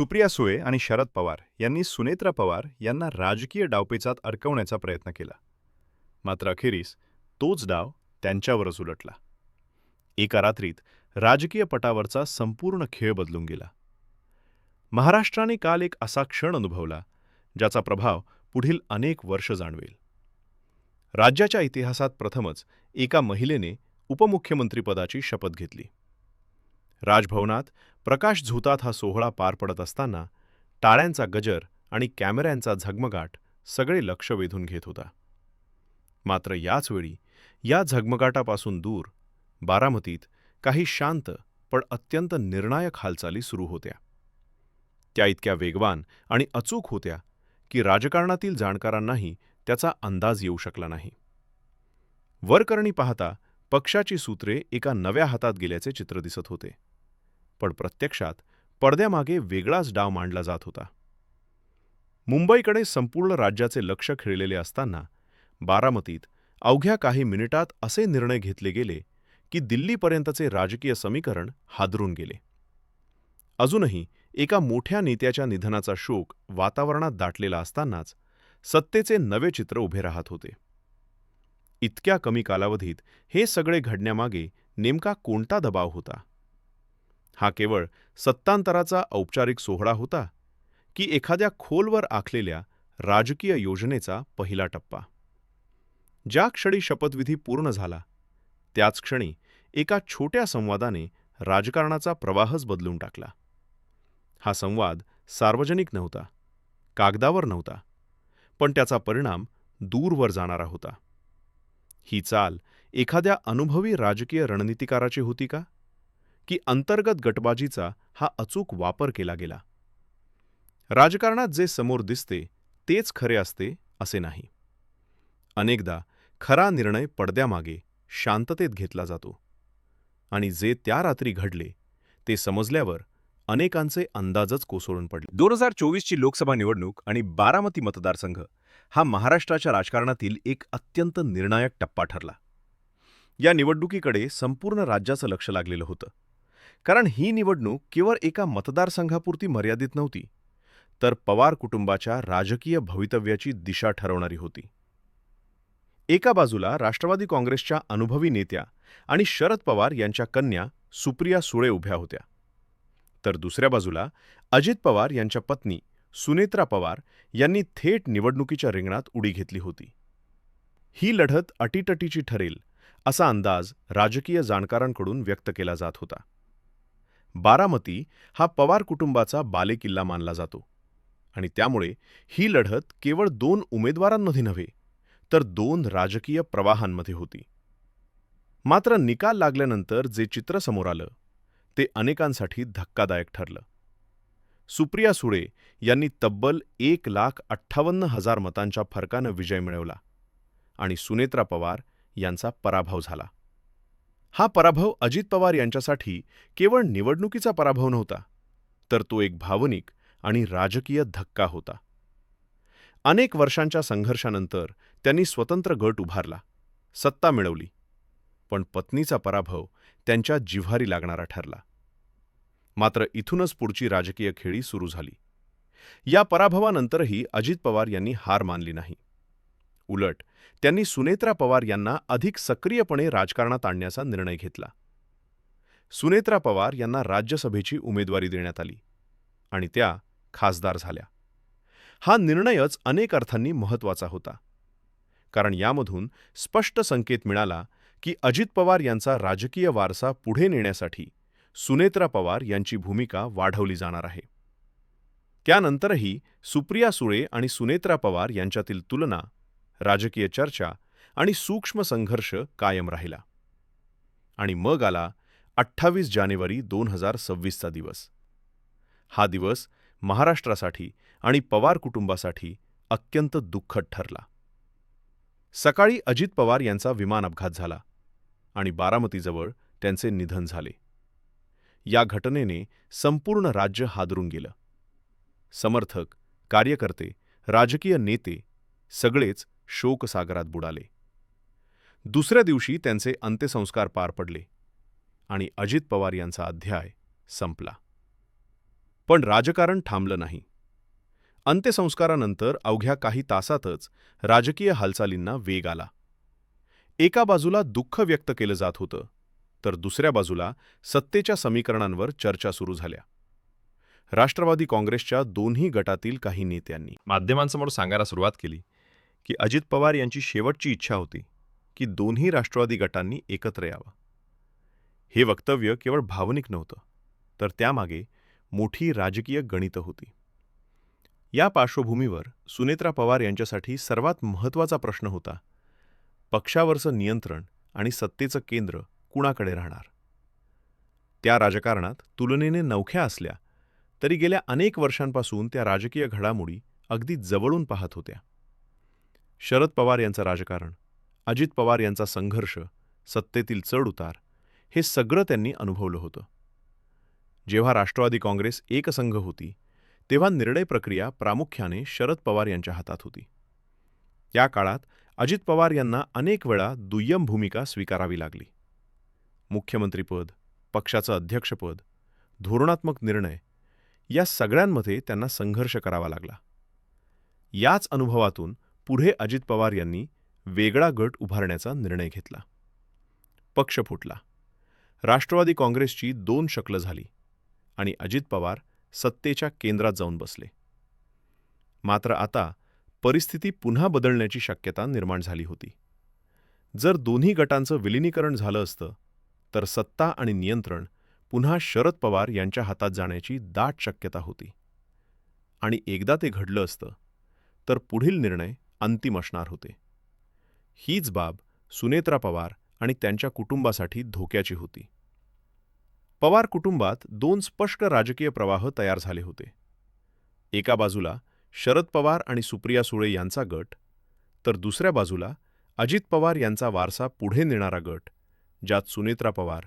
सुप्रिया सुळे आणि शरद पवार यांनी सुनेत्रा पवार यांना राजकीय डावपेचात अडकवण्याचा प्रयत्न केला. मात्र अखेरीस तोच डाव त्यांच्यावरच उलटला. एका रात्रीत राजकीय पटावरचा संपूर्ण खेळ बदलून गेला. महाराष्ट्राने काल एक असा क्षण अनुभवला ज्याचा प्रभाव पुढील अनेक वर्ष जाणवेल. राज्याच्या इतिहासात प्रथमच एका महिलेने उपमुख्यमंत्रीपदाची शपथ घेतली. राजभवनात प्रकाश झुतात हा सोहळा पार पडत असताना टाळ्यांचा गजर आणि कॅमेऱ्यांचा झगमगाट सगळे लक्ष वेधून घेत होता. मात्र याचवेळी या झगमगाटापासून दूर बारामतीत काही शांत पण अत्यंत निर्णायक हालचाली सुरू होत्या. त्या इतक्या वेगवान आणि अचूक होत्या की राजकारणातील जाणकारांनाही त्याचा अंदाज येऊ शकला नाही. वरकरणी पाहता पक्षाची सूत्रे एका नव्या हातात गेल्याचे चित्र दिसत होते. पण प्रत्यक्षात पडद्यामागे वेगळाच डाव मांडला जात होता. मुंबईकडे संपूर्ण राज्याचे लक्ष खिळलेले असताना बारामतीत अवघ्या काही मिनिटात असे निर्णय घेतले गेले की दिल्लीपर्यंतचे राजकीय समीकरण हादरून गेले. अजूनही एका मोठ्या नेत्याच्या निधनाचा शोक वातावरणात दाटलेला असतानाच सत्तेचे नवे चित्र उभे राहत होते. इतक्या कमी कालावधीत हे सगळे घडण्यामागे नेमका कोणता दबाव होता? हा केवळ सत्तांतराचा औपचारिक सोहळा होता की एखाद्या खोलवर आखलेल्या राजकीय योजनेचा पहिला टप्पा. ज्या क्षणी शपथविधी पूर्ण झाला त्याच क्षणी एका छोट्या संवादाने राजकारणाचा प्रवाहच बदलून टाकला. हा संवाद सार्वजनिक नव्हता कागदावर नव्हता पण त्याचा परिणाम दूरवर जाणारा होता. ही चाल एखाद्या अनुभवी राजकीय रणनीतिकाराची होती का? की अंतर्गत गटबाजीचा हा अचूक वापर केला गेला. राजकारणात जे समोर दिसते तेच खरे असते असे नाही. अनेकदा खरा निर्णय पडद्यामागे शांततेत घेतला जातो. आणि जे त्या रात्री घडले ते समजल्यावर अनेकांचे अंदाजच कोसळून पडले. दोन हजार चोवीसची लोकसभा निवडणूक आणि बारामती मतदारसंघ हा महाराष्ट्राच्या राजकारणातील एक अत्यंत निर्णायक टप्पा ठरला. या निवडणुकीकडे संपूर्ण राज्याचं लक्ष लागलेलं होतं. कारण ही निवडणूक केवळ एका मतदारसंघापुरती मर्यादित नव्हती तर पवार कुटुंबाच्या राजकीय भवितव्याची दिशा ठरवणारी होती. एका बाजूला राष्ट्रवादी काँग्रेसच्या अनुभवी नेत्या आणि शरद पवार यांच्या कन्या सुप्रिया सुळे उभ्या होत्या तर दुसऱ्या बाजूला अजित पवार यांच्या पत्नी सुनेत्रा पवार यांनी थेट निवडणुकीच्या रिंगणात उडी घेतली होती. ही लढत अटीटटीची ठरेल असा अंदाज राजकीय जाणकारांकडून व्यक्त केला जात होता. बारामती हा पवार कुटुंबाचा बालेकिल्ला मानला जातो. आणि त्यामुळे ही लढत केवळ दोन उमेदवारांमध्ये नव्हे तर दोन राजकीय प्रवाहांमध्ये होती. मात्र निकाल लागल्यानंतर जे चित्र समोर आलं ते अनेकांसाठी धक्कादायक ठरलं. सुप्रिया सुळे यांनी तब्बल एक लाख अठ्ठावन्न हजार मतांच्या फरकानं विजय मिळवला आणि सुनेत्रा पवार यांचा पराभव झाला. हा पराभव अजित पवार यांच्यासाठी केवळ निवडणुकीचा पराभव नव्हता तर तो एक भावनिक आणि राजकीय धक्का होता. अनेक वर्षांच्या संघर्षानंतर त्यांनी स्वतंत्र गट उभारला सत्ता मिळवली पण पत्नीचा पराभव त्यांच्या जिव्हारी लागणारा ठरला. मात्र इथूनच पुढची राजकीय खेळी सुरू झाली. या पराभवानंतरही अजित पवार यांनी हार मानली नाही. उलट त्यांनी सुनेत्रा पवार यांना अधिक सक्रियपणे राजकारणात आणण्याचा निर्णय घेतला. सुनेत्रा पवार यांना राज्यसभेची उमेदवारी देण्यात आली आणि त्या खासदार झाल्या. हा निर्णयच अनेक अर्थांनी महत्त्वाचा होता. कारण यामधून स्पष्ट संकेत मिळाला की अजित पवार यांचा राजकीय वारसा पुढे नेण्यासाठी सुनेत्रा पवार यांची भूमिका वाढवली जाणार आहे. त्यानंतरही सुप्रिया सुळे आणि सुनेत्रा पवार यांच्यातील तुलना राजकीय चर्चा आणि सूक्ष्म संघर्ष कायम राहिला. आणि मग आला अठ्ठावीस जानेवारी दोन हजार सव्वीसचा दिवस. हा दिवस महाराष्ट्रासाठी आणि पवार कुटुंबासाठी अत्यंत दुःखद ठरला. सकाळी अजित पवार यांचा विमान अपघात झाला आणि बारामतीजवळ त्यांचे निधन झाले. या घटनेने संपूर्ण राज्य हादरून गेलं. समर्थक कार्यकर्ते राजकीय नेते सगळेच शोकसागरात बुडाले. दुसऱ्या दिवशी त्यांचे अंत्यसंस्कार पार पडले आणि अजित पवार यांचा अध्याय संपला. पण राजकारण थांबलं नाही. अंत्यसंस्कारानंतर अवघ्या काही तासातच राजकीय हालचालींना वेग आला. एका बाजूला दुःख व्यक्त केलं जात होतं तर दुसऱ्या बाजूला सत्तेच्या समीकरणांवर चर्चा सुरू झाल्या. राष्ट्रवादी काँग्रेसच्या दोन्ही गटातील काही नेत्यांनी माध्यमांसमोर सांगायला सुरुवात केली. की अजित पवार यांची शेवटची इच्छा होती की दोन्ही राष्ट्रवादी गटांनी एकत्र यावं. हे वक्तव्य केवळ भावनिक नव्हतं तर त्यामागे मोठी राजकीय गणितं होती. या पार्श्वभूमीवर सुनेत्रा पवार यांच्यासाठी सर्वात महत्त्वाचा प्रश्न होता पक्षावरचं नियंत्रण आणि सत्तेचं केंद्र कुणाकडे राहणार? त्या राजकारणात तुलनेने नवख्या असल्या तरी गेल्या अनेक वर्षांपासून त्या राजकीय घडामोडी अगदी जवळून पाहत होत्या. शरद पवार यांचं राजकारण अजित पवार यांचा संघर्ष सत्तेतील चढउतार हे सगळं त्यांनी अनुभवलं होतं. जेव्हा राष्ट्रवादी काँग्रेस एकसंघ होती तेव्हा निर्णय प्रक्रिया प्रामुख्याने शरद पवार यांच्या हातात होती. या काळात अजित पवार यांना अनेक वेळा दुय्यम भूमिका स्वीकारावी लागली. मुख्यमंत्रीपद पक्षाचं अध्यक्षपद धोरणात्मक निर्णय या सगळ्यांमध्ये त्यांना संघर्ष करावा लागला. याच अनुभवातून पुढे अजित पवार यांनी वेगळा गट उभारण्याचा निर्णय घेतला. पक्ष फुटला. राष्ट्रवादी काँग्रेसची दोन शकलं झाली आणि अजित पवार सत्तेच्या केंद्रात जाऊन बसले. मात्र आता परिस्थिती पुन्हा बदलण्याची शक्यता निर्माण झाली होती. जर दोन्ही गटांचं विलिनीकरण झालं असतं तर सत्ता आणि नियंत्रण पुन्हा शरद पवार यांच्या हातात जाण्याची दाट शक्यता होती. आणि एकदा ते घडलं असतं तर पुढील निर्णय अंतिम असणार होते. हीच बाब सुनेत्रा पवार आणि त्यांच्या कुटुंबासाठी धोक्याची होती. पवार कुटुंबात दोन स्पष्ट राजकीय प्रवाह तयार झाले होते. एका बाजूला शरद पवार आणि सुप्रिया सुळे यांचा गट तर दुसऱ्या बाजूला अजित पवार यांचा वारसा पुढे नेणारा गट ज्यात सुनेत्रा पवार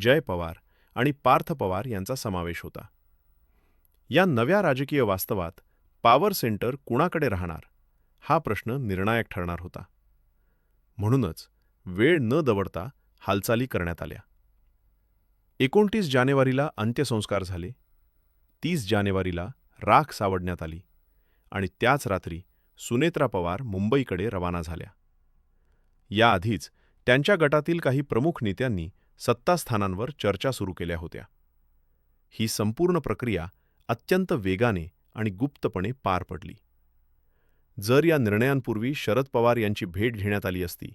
जय पवार आणि पार्थ पवार यांचा समावेश होता. या नव्या राजकीय वास्तवात पॉवर सेंटर कुणाकडे राहणार? हा प्रश्न निर्णायक ठरणार होता. म्हणूनच वेळ न दवडता हालचाली करण्यात आल्या. एकोणतीस जानेवारीला अंत्यसंस्कार झाले. तीस जानेवारीला राख सावडण्यात आली आणि त्याच रात्री सुनेत्रा पवार मुंबईकडे रवाना झाल्या. याआधीच त्यांच्या गटातील काही प्रमुख नेत्यांनी सत्तास्थानांवर चर्चा सुरू केल्या होत्या. ही संपूर्ण प्रक्रिया अत्यंत वेगाने आणि गुप्तपणे पार पडली. जर या निर्णयांपूर्वी शरद पवार यांची भेट घेण्यात आली असती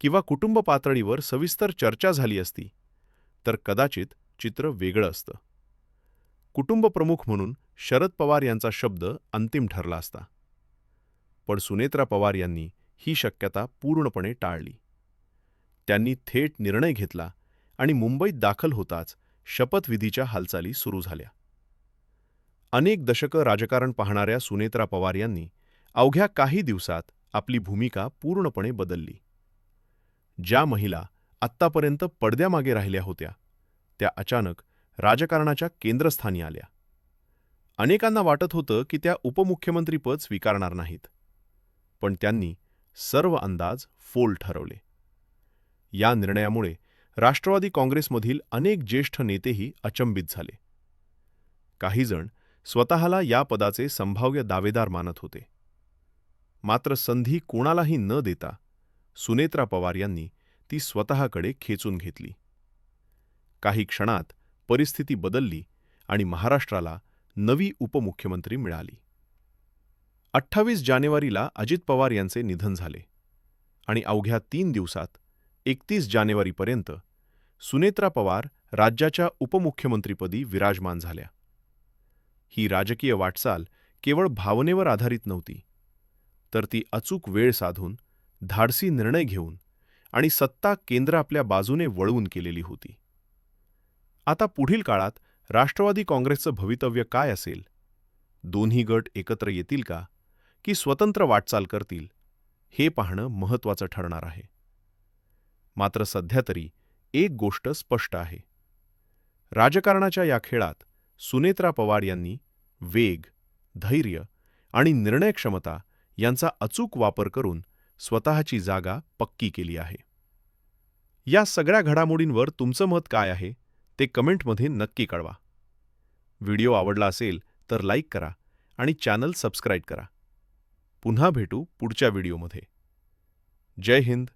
किंवा कुटुंब पातळीवर सविस्तर चर्चा झाली असती तर कदाचित चित्र वेगळं असतं. कुटुंबप्रमुख म्हणून शरद पवार यांचा शब्द अंतिम ठरला असता. पण सुनेत्रा पवार यांनी ही शक्यता पूर्णपणे टाळली. त्यांनी थेट निर्णय घेतला आणि मुंबईत दाखल होताच शपथविधीच्या हालचाली सुरू झाल्या. अनेक दशकं राजकारण पाहणाऱ्या सुनेत्रा पवार यांनी अवघ्या काही दिवसात आपली भूमिका पूर्णपणे बदलली. ज्या महिला आत्तापर्यंत पडद्यामागे राहिल्या होत्या त्या अचानक राजकारणाच्या केंद्रस्थानी आल्या. अनेकांना वाटत होतं की त्या उपमुख्यमंत्रीपद स्वीकारणार नाहीत पण त्यांनी सर्व अंदाज फोल ठरवले. या निर्णयामुळे राष्ट्रवादी काँग्रेसमधील अनेक ज्येष्ठ नेतेही अचंबित झाले. काहीजण स्वतःला या पदाचे संभाव्य दावेदार मानत होते. मात्र संधी कोणालाही न देता सुनेत्रा पवार यांनी ती स्वतःकडे खेचून घेतली. काही क्षणात परिस्थिती बदलली आणि महाराष्ट्राला नवी उपमुख्यमंत्री मिळाली. अठ्ठावीस जानेवारीला अजित पवार यांचे निधन झाले आणि अवघ्या तीन दिवसात एकतीस जानेवारीपर्यंत सुनेत्रा पवार राज्याच्या उपमुख्यमंत्रीपदी विराजमान झाल्या. ही राजकीय वाटचाल केवळ भावनेवर आधारित नव्हती तर ती अचूक वेळ साधून धाडसी निर्णय घेऊन आणि सत्ता केंद्र आपल्या बाजूने वळवून केलेली होती. आता पुढील काळात राष्ट्रवादी काँग्रेसचं भवितव्य काय असेल? दोन्ही गट एकत्र येतील का? की स्वतंत्र वाटचाल करतील? हे पाहणं महत्त्वाचं ठरणार आहे. मात्र सध्या तरी एक गोष्ट स्पष्ट आहे. राजकारणाच्या या खेळात सुनेत्रा पवार यांनी वेग धैर्य आणि निर्णयक्षमता यांचा अचूक वापर करून स्वतःची जागा पक्की केली आहे. या सगळ्या घडामोडींवर तुमचं मत काय आहे ते कमेंटमध्ये नक्की कळवा. व्हिडिओ आवडला असेल तर लाईक करा आणि चॅनल सबस्क्राईब करा. पुन्हा भेटू पुढच्या व्हिडिओमध्ये. जय हिंद.